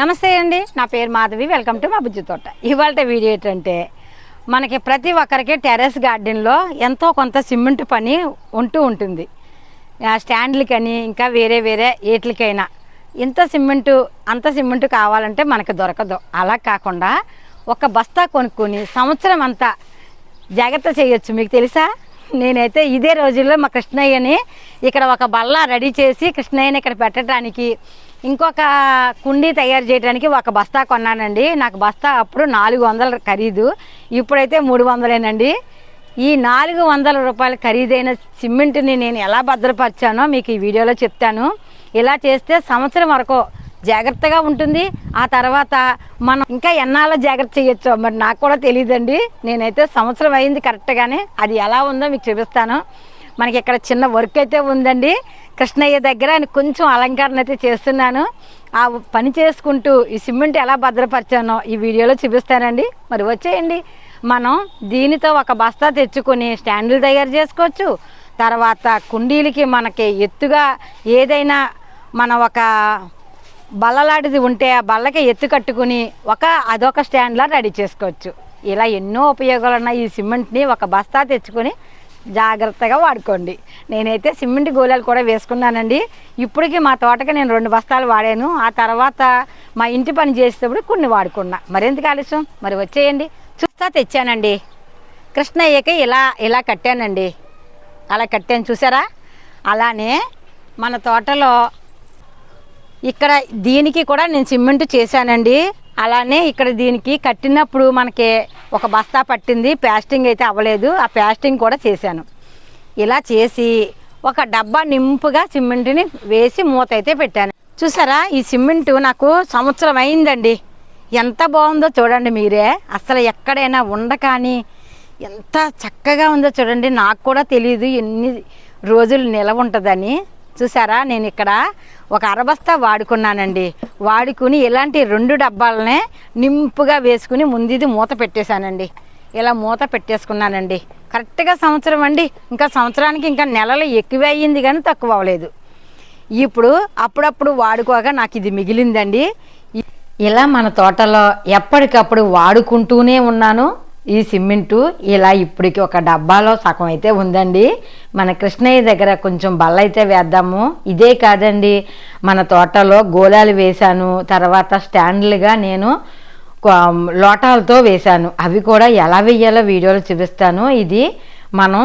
నమస్తే అండి. నా పేరు మాధవి. వెల్కమ్ టు మా బుజ్జి తోట. ఇవాళ వీడియో ఏంటంటే మనకి ప్రతి ఒక్కరికి టెర్రస్ గార్డెన్లో ఎంతో కొంత సిమెంట్ పని ఉంటూ ఉంటుంది. స్టాండ్లకని ఇంకా వేరే వేరే ఏట్లకైనా. ఇంత సిమెంటు అంత సిమెంటు కావాలంటే మనకు దొరకదు. అలా కాకుండా ఒక బస్తా కొనుక్కొని సంవత్సరం అంతా జాగ్రత్త చేయొచ్చు. మీకు తెలుసా? నేనైతే ఇదే రోజుల్లో మా కృష్ణయ్యని ఇక్కడ ఒక బల్ల రెడీ చేసి కృష్ణయ్యని ఇక్కడ పెట్టడానికి ఇంకొక కుండీ తయారు చేయడానికి ఒక బస్తా కొన్నానండి. నాకు బస్తా అప్పుడు నాలుగు వందల ఖరీదు. ఇప్పుడైతే మూడు వందలేనండి. ఈ నాలుగు వందల రూపాయల ఖరీదైన సిమెంట్ని నేను ఎలా భద్రపరిచానో మీకు ఈ వీడియోలో చెప్తాను. ఇలా చేస్తే సంవత్సరం వరకు జాగ్రత్తగా ఉంటుంది. ఆ తర్వాత మనం ఇంకా ఎన్నాళ్ళ జాగ్రత్త చేయొచ్చు మరి నాకు కూడా తెలియదండి నేనైతే సంవత్సరం అయింది కరెక్ట్గానే. అది ఎలా ఉందో మీకు చూపిస్తాను. మనకి ఇక్కడ చిన్న వర్క్ అయితే ఉందండి. కృష్ణయ్య దగ్గర ఆయన కొంచెం అలంకరణ అయితే చేస్తున్నాను. ఆ పని చేసుకుంటూ ఈ సిమెంట్ ఎలా భద్రపరిచానో ఈ వీడియోలో చూపిస్తానండి. మరి వచ్చేయండి. మనం దీనితో ఒక బస్తా తెచ్చుకొని స్టాండ్లు తయారు చేసుకోవచ్చు. తర్వాత కుండీలకి మనకి ఎత్తుగా ఏదైనా మన ఒక బల్లలాంటిది ఉంటే ఆ బల్లకి ఎత్తు కట్టుకుని ఒక అదొక స్టాండ్లా రెడీ చేసుకోవచ్చు. ఇలా ఎన్నో ఉపయోగాలు ఉన్నాయి ఈ సిమెంట్ని ఒక బస్తా తెచ్చుకొని జాగ్రత్తగా వాడుకోండి. నేనైతే సిమెంట్ గోళాలు కూడా వేసుకున్నానండి. ఇప్పటికి మా తోటకి నేను రెండు బస్తాలు వాడాను. ఆ తర్వాత మా ఇంటి పని చేసేటప్పుడు కొన్ని వాడుకున్నా. మరెందుకు ఆలస్యం? మరి వచ్చేయండి. చూస్తా తెచ్చానండి. కృష్ణయ్యకి ఇలా ఇలా కట్టానండి. అలా కట్టాను చూసారా? అలానే మన తోటలో ఇక్కడ దీనికి కూడా నేను సిమెంట్ చేశానండి. అలానే ఇక్కడ దీనికి కట్టినప్పుడు మనకి ఒక బస్తా పట్టింది ప్యాస్టింగ్ అయితే అవ్వలేదు. ఆ ప్యాస్టింగ్ కూడా చేశాను. ఇలా చేసి ఒక డబ్బా నింపుగా సిమెంట్ని వేసి మూత అయితే పెట్టాను. చూసారా ఈ సిమెంట్ నాకు సంవత్సరం అయిందండి. ఎంత బాగుందో చూడండి మీరే. అసలు ఎక్కడైనా ఉండకాని ఎంత చక్కగా ఉందో చూడండి. నాకు కూడా తెలియదు ఎన్ని రోజులు నిలవ ఉంటుందని. చూసారా? నేను ఇక్కడ ఒక అరబస్తా వాడుకున్నానండి. వాడుకుని ఇలాంటి రెండు డబ్బాలనే నింపుగా వేసుకుని ముందు ఇది మూత పెట్టేశానండి. ఇలా మూత పెట్టేసుకున్నానండి. కరెక్ట్గా సంవత్సరం అండి. ఇంకా సంవత్సరానికి ఇంకా నెలలు ఎక్కువ అయ్యింది కానీ తక్కువ అవ్వలేదు. ఇప్పుడు అప్పుడప్పుడు వాడుకోగా నాకు ఇది మిగిలిందండి. ఇలా మన తోటలో ఎప్పటికప్పుడు వాడుకుంటూనే ఉన్నాను. ఈ సిమెంటు ఇలా ఇప్పటికి ఒక డబ్బాలో సగం అయితే ఉందండి. మన కృష్ణయ్య దగ్గర కొంచెం బల్ల అయితే వేద్దాము. ఇదే కాదండి మన తోటలో గోళాలు వేశాను తర్వాత స్టాండ్లుగా నేను లోటాలతో వేశాను. అవి కూడా ఎలా వేయాలో వీడియోలో చూపిస్తాను. ఇది మనం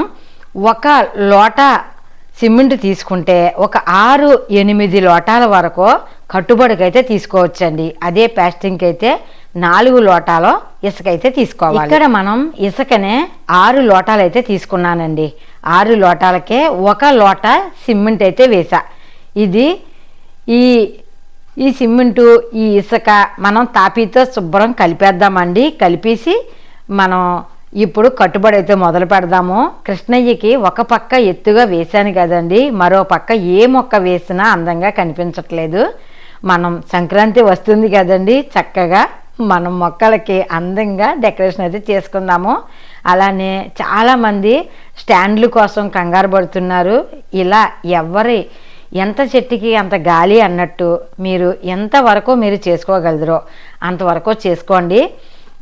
ఒక లోట సిమెంట్ తీసుకుంటే ఒక ఆరు ఎనిమిది లోటాల వరకు కట్టుబడికి అయితే తీసుకోవచ్చండి. అదే ప్యాస్టింగ్కి అయితే నాలుగు లోటాలో ఇసుక అయితే తీసుకోవాలి. ఇక్కడ మనం ఇసుకనే ఆరు లోటాలు అయితే తీసుకున్నానండి. ఆరు లోటాలకే ఒక లోట సిమెంట్ అయితే వేసా ఇది ఈ ఈ సిమెంటు ఈ ఇసుక మనం తాపీతో శుభ్రం కలిపేద్దామండి. కలిపేసి మనం ఇప్పుడు కట్టుబడి అయితే మొదలు పెడదాము. కృష్ణయ్యకి ఒక పక్క ఎత్తుగా వేశాను కదండి. మరో పక్క ఏ మొక్క వేసినా అందంగా కనిపించట్లేదు. మనం సంక్రాంతి వస్తుంది కదండి చక్కగా. మనం మొక్కలకి అందంగా డెకరేషన్ అయితే చేసుకుందాము. అలానే చాలామంది స్టాండ్ల కోసం కంగారు పడుతున్నారు. ఇలా ఎవరి ఎంత చెట్టుకి అంత గాలి అన్నట్టు మీరు ఎంతవరకు మీరు చేసుకోగలరో అంతవరకు చేసుకోండి.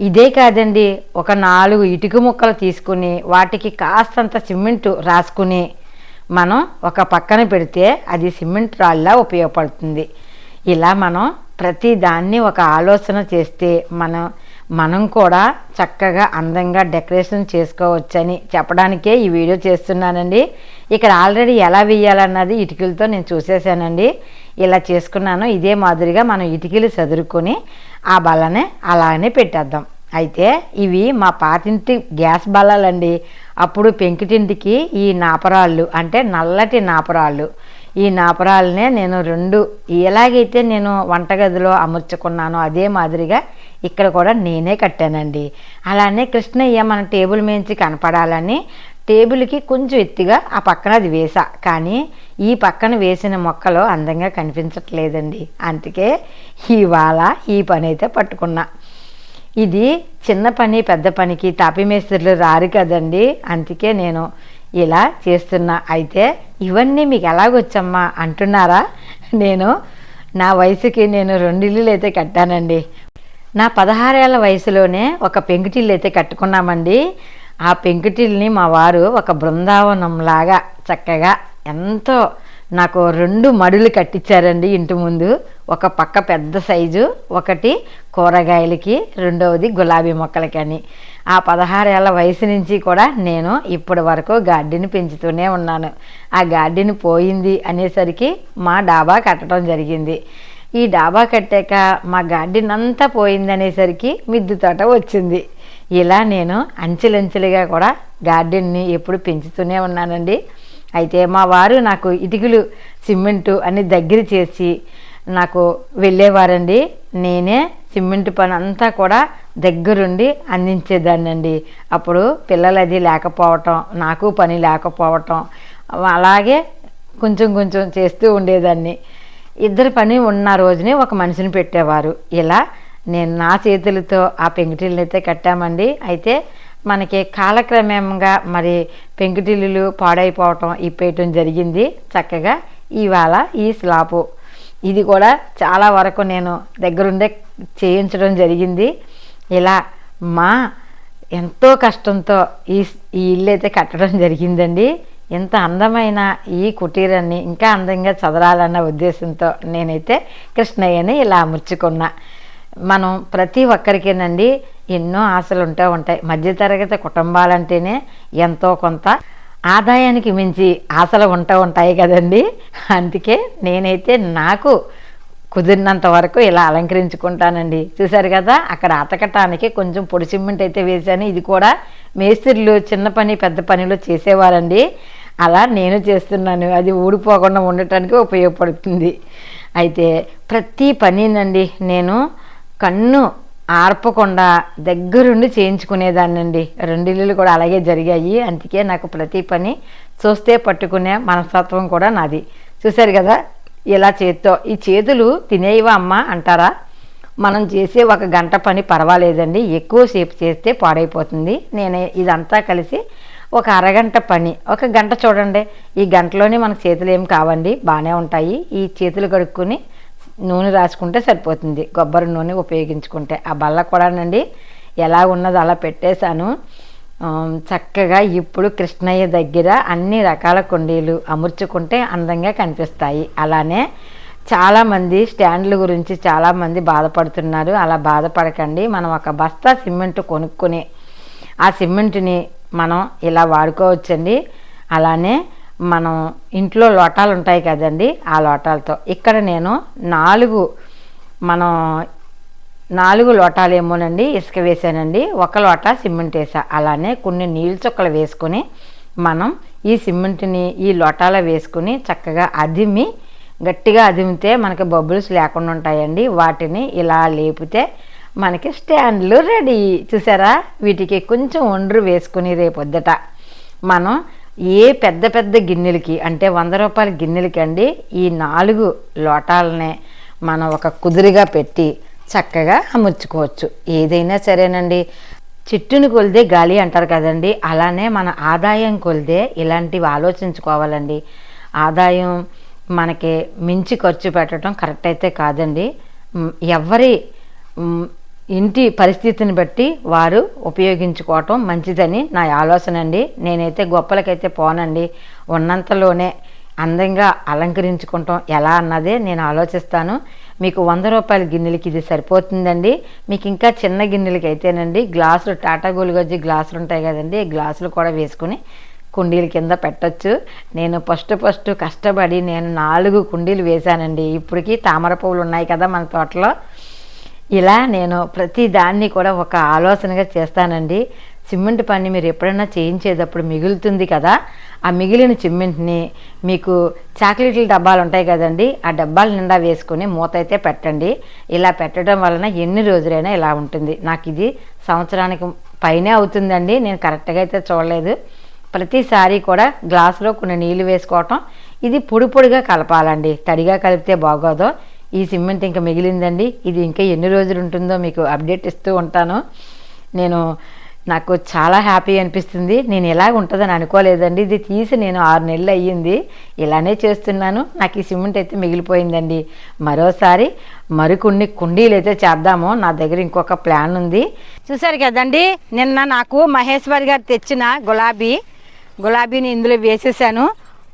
ఇదే కాదండి ఒక నాలుగు ఇటుక ముక్కలు తీసుకుని వాటికి కాస్తంత సిమెంటు రాసుకుని మనం ఒక పక్కన పెడితే అది సిమెంట్ రాళ్ళ ఉపయోగపడుతుంది. ఇలా మనం ప్రతి దాన్ని ఒక ఆలోచన చేస్తే మనం మనం కూడా చక్కగా అందంగా డెకరేషన్ చేసుకోవచ్చని చెప్పడానికే ఈ వీడియో చేస్తున్నానండి. ఇక్కడ ఆల్రెడీ ఎలా వేయాలన్నది ఇటుకలతో నేను చూసేసానండి ఇలా చేసుకున్నాను. ఇదే మాదిరిగా మనం ఇటుకలు చదురుకొని ఆ బల్లనే అలానే పెట్టేద్దాం. అయితే ఇవి మా పాతింటి గ్యాస్ బల్లాలండి. అప్పుడు పెంకిటింటికి ఈ నాపరాళ్ళు అంటే నల్లటి నాపరాళ్ళు ఈ నాపరాలనే నేను రెండు ఎలాగైతే నేను వంటగదిలో అమర్చుకున్నానో అదే మాదిరిగా ఇక్కడ కూడా నేనే కట్టానండి. అలానే కృష్ణయ్య మన టేబుల్ మేంచి కనపడాలని టేబుల్కి కొంచెం ఎత్తుగా ఆ పక్కన అది వేసా. కానీ ఈ పక్కన వేసిన మొక్కలు అందంగా కనిపించట్లేదండి. అందుకే ఇవాళ ఈ పని అయితే పట్టుకున్నా. ఇది చిన్న పని పెద్ద పనికి తాపి మేస్త్రులు రారు కదండి. అందుకే నేను ఇలా చేస్తున్నా. అయితే ఇవన్నీ మీకు ఎలాగొచ్చమ్మా అంటున్నారా? నేను నా వయసుకి నేను రెండు ఇల్లులు అయితే కట్టానండి. నా పదహారేళ్ళ వయసులోనే ఒక పెంకుటిల్లు అయితే కట్టుకున్నామండి. ఆ పెంకుటిల్ని మా వారు ఒక బృందావనం లాగా చక్కగా ఎంతో నాకు రెండు మడులు కట్టించారండి ఇంటి ముందు. ఒక పక్క పెద్ద సైజు ఒకటి కూరగాయలకి రెండవది గులాబీ మొక్కలకని. ఆ పదహారేళ్ళ వయసు నుంచి కూడా నేను ఇప్పటి వరకు గార్డెన్ పెంచుతూనే ఉన్నాను. ఆ గార్డెన్ పోయింది అనేసరికి మా డాబా కట్టడం జరిగింది. ఈ డాబా కట్టాక మా గార్డెన్ అంతా పోయింది అనేసరికి మిద్దె తోట వచ్చింది. ఇలా నేను అంచెలంచెలుగా కూడా గార్డెన్ని ఎప్పుడు పెంచుతూనే ఉన్నానండి. అయితే మా వారు నాకు ఇటుకలు సిమెంటు అన్ని దగ్గర చేసి నాకు వెళ్ళేవారండి. నేనే సిమెంట్ పని అంతా కూడా దగ్గరుండి అందించేదాన్నండి. అప్పుడు పిల్లలు అది లేకపోవటం నాకు పని లేకపోవటం అలాగే కొంచెం కొంచెం చేస్తూ ఉండేదాన్ని. ఇద్దరు పని ఉన్న రోజునే ఒక మనిషిని పెట్టేవారు. ఇలా నేను నా చేతులతో ఆ పెంకుటిల్ని అయితే కట్టామండి. అయితే మనకి కాలక్రమేమంగా మరి పెంకుటిల్లులు పాడైపోవటం ఇప్పేయటం జరిగింది చక్కగా ఇవాళ ఈ స్లాపు ఇది కూడా చాలా వరకు నేను దగ్గరుండే చేయించడం జరిగింది. ఇలా మా ఎంతో కష్టంతో ఈ ఈ ఇల్లు అయితే కట్టడం జరిగిందండి. ఇంత అందమైన ఈ కుటీరాన్ని ఇంకా అందంగా చదరాలన్న ఉద్దేశంతో నేనైతే కృష్ణయ్యని ఇలా అమర్చుకున్నా. మనం ప్రతి ఒక్కరికేనండి ఎన్నో ఆశలు ఉంటూ ఉంటాయి. మధ్యతరగతి కుటుంబాలంటేనే ఎంతో కొంత ఆదాయానికి మించి ఆశలు ఉంటూ ఉంటాయి కదండి. అందుకే నేనైతే నాకు కుదిరినంత వరకు ఇలా అలంకరించుకుంటానండి. చూసారు కదా అక్కడ అతకటానికి కొంచెం పొడి సిమెంట్ అయితే వేశాను. ఇది కూడా మేస్త్రిలు చిన్న పని పెద్ద పనిలో చేసేవారండి. అలా నేను చేస్తున్నాను. అది ఊడిపోకుండా ఉండటానికి ఉపయోగపడుతుంది. అయితే ప్రతి పనినండి నేను కన్ను ఆర్పకుండా దగ్గరుండి చేయించుకునేదాన్నండి. రెండిల్లు కూడా అలాగే జరిగాయి. అందుకే నాకు ప్రతి పని చూస్తే పట్టుకునే మనస్తత్వం కూడా నాది. చూశారు కదా ఇలా చేత్తో. ఈ చేతులు తినేవా అమ్మ అంటారా? మనం చేసే ఒక గంట పని పర్వాలేదండి. ఎక్కువసేపు చేస్తే పాడైపోతుంది. నేను ఇదంతా కలిసి ఒక అరగంట పని. ఒక గంట చూడండి. ఈ గంటలోనే మనకు చేతులు ఏం కావండి. బాగానే ఉంటాయి. ఈ చేతులు కడుక్కొని నూనె రాసుకుంటే సరిపోతుంది. కొబ్బరి నూనె ఉపయోగించుకుంటే. ఆ బల్ల కూడానండి ఎలా ఉన్నదో అలా పెట్టేశాను. చక్కగా ఇప్పుడు కృష్ణయ్య దగ్గర అన్ని రకాల కుండీలు అమర్చుకుంటే అందంగా కనిపిస్తాయి. అలానే చాలామంది స్టాండ్ల గురించి చాలామంది బాధపడుతున్నారు. అలా బాధపడకండి. మనం ఒక బస్తా సిమెంట్ కొనుక్కొని ఆ సిమెంట్ని మనం ఇలా వాడుకోవచ్చండి. అలానే మనం ఇంట్లో లోటాలు ఉంటాయి కదండి ఆ లోటాలతో. ఇక్కడ నేను నాలుగు మనం నాలుగు లోటాలేమోనండి ఇసుక వేసానండి. ఒక లోట సిమెంట్ వేసా. అలానే కొన్ని నీళ్ళు చుక్కలు వేసుకొని మనం ఈ సిమెంట్ని ఈ లోటాలో వేసుకుని చక్కగా అదిమి గట్టిగా అదిమితే మనకి బబుల్స్ లేకుండా ఉంటాయండి. వాటిని ఇలా లేపితే మనకి స్టాండ్లు రెడీ. చూసారా? వీటికి కొంచెం ఒండ్రు వేసుకుని రేపొద్దుట మనం ఏ పెద్ద పెద్ద గిన్నెలకి అంటే వంద రూపాయల గిన్నెలకి అండి ఈ నాలుగు లోటాలనే మనం ఒక కుదురుగా పెట్టి చక్కగా అమర్చుకోవచ్చు. ఏదైనా సరేనండి. చెట్టుని కొలిదే గాలి అంటారు కదండి అలానే మన ఆదాయం కొలిదే ఇలాంటివి ఆలోచించుకోవాలండి. ఆదాయం మనకి మించి ఖర్చు పెట్టడం కరెక్ట్ అయితే కాదండి. ఎవరి ఇంటి పరిస్థితిని బట్టి వారు ఉపయోగించుకోవటం మంచిదని నా ఆలోచన అండి. నేనైతే గొప్పలకైతే పోనండి. ఉన్నంతలోనే అందంగా అలంకరించుకుంటాం. ఎలా అన్నదే నేను ఆలోచిస్తాను. మీకు వంద రూపాయల గిన్నెలకి ఇది సరిపోతుందండి. మీకు ఇంకా చిన్న గిన్నెలకి అయితేనండి గ్లాసులు టాటా గోల్గజ్జి గ్లాసులు ఉంటాయి కదండి. గ్లాసులు కూడా వేసుకుని కుండీల కింద పెట్టచ్చు. నేను ఫస్ట్ ఫస్ట్ కష్టపడి నేను నాలుగు కుండీలు వేశానండి. ఇప్పటికీ తామర పువ్వులు ఉన్నాయి కదా మన తోటలో. ఇలా నేను ప్రతి దాన్ని కూడా ఒక ఆలోచనగా చేస్తానండి. సిమెంట్ పని మీరు ఎప్పుడైనా చేయించేటప్పుడు మిగులుతుంది కదా? ఆ మిగిలిన సిమెంట్ని మీకు చాక్లెట్ల డబ్బాలు ఉంటాయి కదండి ఆ డబ్బాలు నిండా వేసుకొని మూత అయితే పెట్టండి. ఇలా పెట్టడం వలన ఎన్ని రోజులైనా ఇలా ఉంటుంది. నాకు ఇది సంవత్సరానికి పైనే అవుతుందండి. నేను కరెక్ట్గా అయితే చూడలేదు. ప్రతిసారి కూడా గ్లాసులో కొన్ని నీళ్ళు వేసుకోవటం ఇది పొడి పొడిగా కలపాలండి. తడిగా కలిపితే బాగోదు. ఈ సిమెంట్ ఇంకా మిగిలిందండి. ఇది ఇంకా ఎన్ని రోజులు ఉంటుందో మీకు అప్డేట్ ఇస్తూ ఉంటాను. నేను నాకు చాలా హ్యాపీ అనిపిస్తుంది. నేను ఇలాగ ఉంటుందని అనుకోలేదండి. ఇది తీసి నేను ఆరు నెలలు అయ్యింది. ఇలానే చేస్తున్నాను. నాకు ఈ సిమెంట్ అయితే మిగిలిపోయిందండి. మరోసారి మరికొన్ని కుండీలు అయితే చేద్దాము. నా దగ్గర ఇంకొక ప్లాన్ ఉంది. చూసారు కదండి? నిన్న నాకు మహేశ్వరి గారు తెచ్చిన గులాబీ గులాబీని ఇందులో వేసేసాను.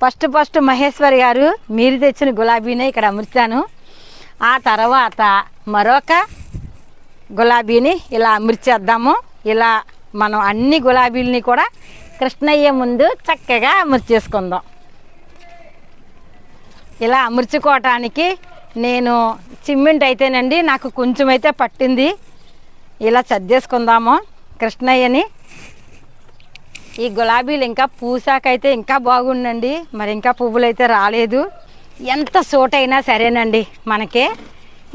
ఫస్ట్ ఫస్ట్ మహేశ్వరి గారు మీరు తెచ్చిన గులాబీనే ఇక్కడ అమర్చాను. ఆ తర్వాత మరొక గులాబీని ఇలా అమర్చేద్దాము ఇలా మనం అన్ని గులాబీలని కూడా కృష్ణయ్య ముందు చక్కగా అమర్చేసుకుందాం ఇలా అమర్చుకోవటానికి నేను సిమెంట్ అయితేనండి నాకు కొంచెం అయితే పట్టింది. ఇలా చద్దేసుకుందాము కృష్ణయ్యని. ఈ గులాబీలు ఇంకా పూసాకైతే ఇంకా బాగుండండి. మరి ఇంకా పువ్వులు అయితే రాలేదు. ఎంత సూట్ అయినా సరేనండి మనకి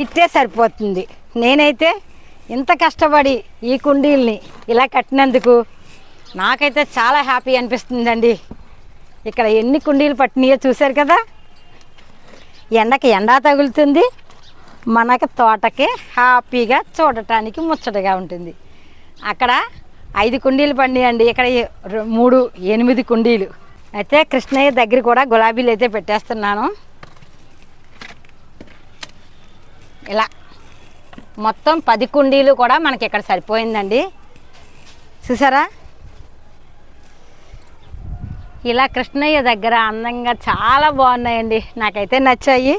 ఇట్టే సరిపోతుంది. నేనైతే ఇంత కష్టపడి ఈ కుండీల్ని ఇలా కట్టినందుకు నాకైతే చాలా హ్యాపీ అనిపిస్తుందండి. ఇక్కడ ఎన్ని కుండీలు పట్టినాయో చూశారు కదా? ఎండకి ఎండ తగులుతుంది మనకి తోటకి హ్యాపీగా చూడటానికి ముచ్చటగా ఉంటుంది. అక్కడ ఐదు కుండీలు పండియండి ఇక్కడ మూడు ఎనిమిది కుండీలు. అయితే కృష్ణయ్య దగ్గర కూడా గులాబీలు అయితే పెట్టేస్తున్నాను. ఇలా. మొత్తం పది కుండీలు కూడా మనకి ఇక్కడ సరిపోయిందండి. చూసారా? ఇలా కృష్ణయ్య దగ్గర అందంగా చాలా బాగున్నాయండి. నాకైతే నచ్చాయి.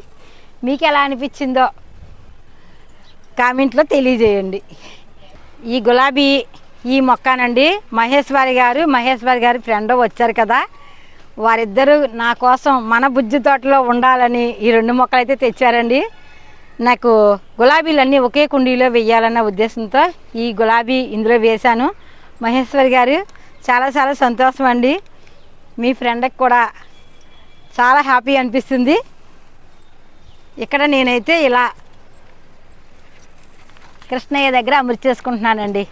మీకు ఎలా అనిపించిందో కామెంట్లో తెలియజేయండి. ఈ గులాబీ ఈ మొక్కనండి. మహేశ్వరి గారు మహేశ్వరి గారి ఫ్రెండ్ వచ్చారు కదా. వారిద్దరూ నా కోసం మన బుజ్జి తోటలో ఉండాలని ఈ రెండు మొక్కలు అయితే తెచ్చారండి. నాకు గులాబీలన్నీ ఒకే కుండీలో వెయ్యాలన్న ఉద్దేశంతో ఈ గులాబీ ఇందులో వేశాను. మహేశ్వరి గారు చాలా చాలా సంతోషం అండి. మీ ఫ్రెండ్కి కూడా చాలా హ్యాపీ అనిపిస్తుంది. ఇక్కడ నేనైతే ఇలా కృష్ణయ్య దగ్గర అమర్చేసుకుంటున్నానండి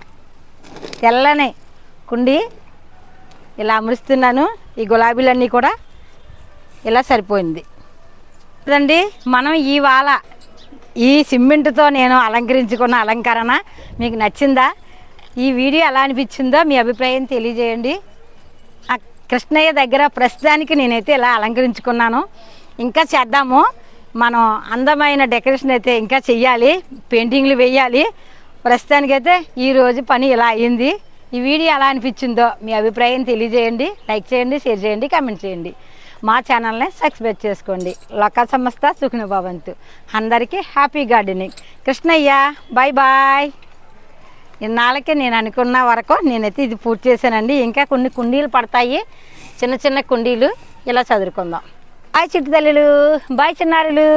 తెల్లని కుండి ఇలా అమరుస్తున్నాను. ఈ గులాబీలన్నీ కూడా ఇలా సరిపోయింది. అండి మనం ఇవాళ ఈ సిమెంట్తో నేను అలంకరించుకున్న అలంకరణ మీకు నచ్చిందా? ఈ వీడియో ఎలా అనిపించిందో మీ అభిప్రాయం తెలియజేయండి. ఆ కృష్ణయ్య దగ్గర ప్రస్తుతానికి నేనైతే ఇలా అలంకరించుకున్నాను. ఇంకా చేద్దాము. మనం అందమైన డెకరేషన్ అయితే ఇంకా చెయ్యాలి. పెయింటింగ్లు వేయాలి. ప్రస్తుతానికైతే ఈరోజు పని ఇలా అయ్యింది ఈ వీడియో ఎలా అనిపించిందో మీ అభిప్రాయం తెలియజేయండి. లైక్ చేయండి షేర్ చేయండి కామెంట్ చేయండి. మా ఛానల్ని సబ్స్క్రైబ్ చేసుకోండి. లోక సంస్థ సుఖిన భవంతు. అందరికీ happy gardening Krishnaiah bye bye ఇన్నాళ్ళకి నేను అనుకున్న వరకు నేనైతే ఇది పూర్తి చేశానండి. ఇంకా కొన్ని కుండీలు పడతాయి. చిన్న చిన్న కుండీలు ఇలా చదువుకుందాం బాయ్ చిట్టు తల్లులు. బాయ్ చిన్నారులు.